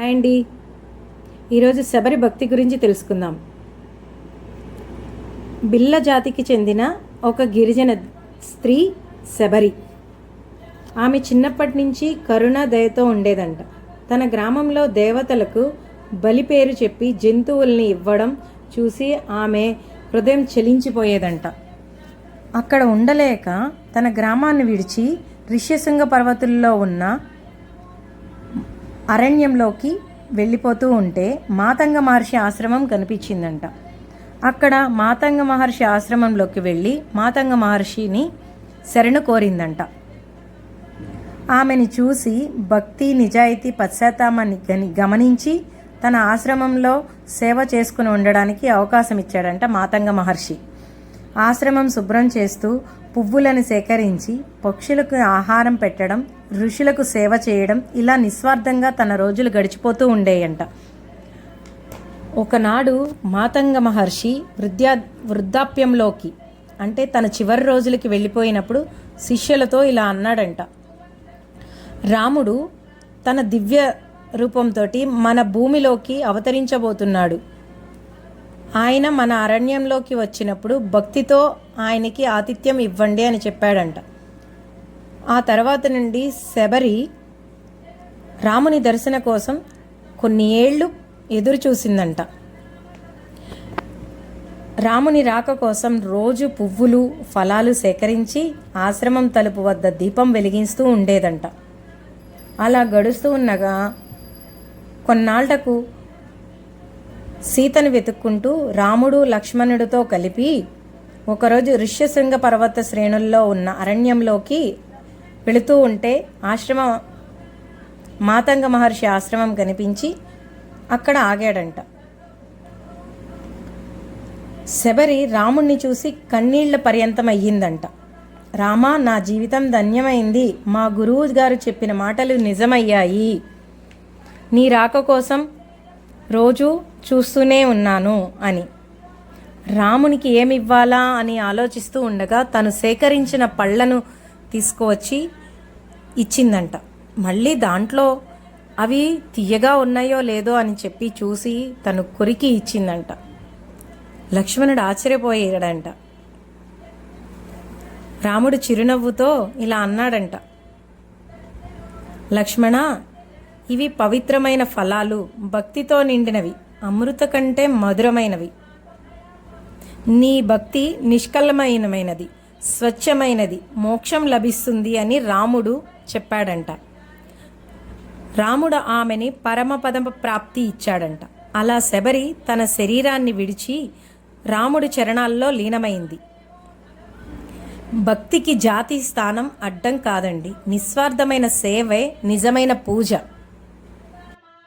Hi అండి ఈరోజు శబరి భక్తి గురించి తెలుసుకుందాం. బిల్ల జాతికి చెందిన ఒక గిరిజన స్త్రీ శబరి. ఆమె చిన్నప్పటి నుంచి కరుణ దయతో ఉండేదంట. తన గ్రామంలో దేవతలకు బలి పేరు చెప్పి జంతువుల్ని ఇవ్వడం చూసి ఆమె హృదయం చెలించిపోయేదంట. అక్కడ ఉండలేక తన గ్రామాన్ని విడిచి ఋష్యశృంగ పర్వతుల్లో ఉన్న అరణ్యంలోకి వెళ్ళిపోతూ ఉంటే మాతంగ మహర్షి ఆశ్రమం కనిపించిందంట. అక్కడ మాతంగ మహర్షి ఆశ్రమంలోకి వెళ్ళి మాతంగ మహర్షిని శరణు కోరిందంట. ఆమెని చూసి భక్తి నిజాయితీ పశ్చాత్తాపాన్ని గని గమనించి తన ఆశ్రమంలో సేవ చేసుకుని ఉండడానికి అవకాశం ఇచ్చాడంట మాతంగ మహర్షి. ఆశ్రమం శుభ్రం చేస్తూ పువ్వులను సేకరించి పక్షులకు ఆహారం పెట్టడం ఋషులకు సేవ చేయడం ఇలా నిస్వార్థంగా తన రోజులు గడిచిపోతూ ఉండేయంట. ఒకనాడు మాతంగ మహర్షి వృద్ధ్యా వృద్ధాప్యంలోకి అంటే తన చివరి రోజులకి వెళ్ళిపోయినప్పుడు శిష్యులతో ఇలా అన్నాడంట. రాముడు తన దివ్య రూపంతో మన భూమిలోకి అవతరించబోతున్నాడు. ఆయన మన అరణ్యంలోకి వచ్చినప్పుడు భక్తితో ఆయనకి ఆతిథ్యం ఇవ్వండి అని చెప్పాడంట. ఆ తర్వాత నుండి శబరి రాముని దర్శన కోసం కొన్ని ఏళ్ళు ఎదురు చూసిందంట. రాముని రాక కోసం రోజు పువ్వులు ఫలాలు సేకరించి ఆశ్రమం తలుపు వద్ద దీపం వెలిగిస్తూ ఉండేదంట. అలా గడుస్తూ ఉండగా కొన్నాళ్ళకు సీతను వెతుక్కుంటూ రాముడు లక్ష్మణుడితో కలిపి ఒకరోజు ఋష్యశృంగ పర్వత శ్రేణుల్లో ఉన్న అరణ్యంలోకి వెళుతూ ఉంటే ఆశ్రమ మాతంగ మహర్షి ఆశ్రమం కనిపించి అక్కడ ఆగాడంట. శబరి రాముణ్ణి చూసి కన్నీళ్ళ పర్యంతం అయ్యిందంట రామా నా జీవితం ధన్యమైంది. మా గురువు గారు చెప్పిన మాటలు నిజమయ్యాయి. నీ రాక కోసం రోజు చూస్తూనే ఉన్నాను అని. రామునికి ఏమి ఇవ్వాలా అని ఆలోచిస్తూ ఉండగా తను సేకరించిన పళ్ళను తీసుకువచ్చి ఇచ్చిందంట. మళ్ళీ దాంట్లో అవి తీయగా ఉన్నాయో లేదో అని చెప్పి చూసి తను కొరికి ఇచ్చిందంట. లక్ష్మణుడు ఆశ్చర్యపోయాడంట. రాముడు చిరునవ్వుతో ఇలా అన్నాడంట. లక్ష్మణ ఇవి పవిత్రమైన ఫలాలు భక్తితో నిండినవి అమృత కంటే మధురమైనవి. నీ భక్తి నిష్కలమైనమైనది స్వచ్ఛమైనది మోక్షం లభిస్తుంది అని రాముడు చెప్పాడంట. రాముడు ఆమెని పరమపద ప్రాప్తి ఇచ్చాడంట. అలా శబరి తన శరీరాన్ని విడిచి రాముడి చరణాల్లో లీనమైంది. భక్తికి జాతి స్థానం అడ్డం కాదండి. నిస్వార్థమైన సేవే నిజమైన పూజ.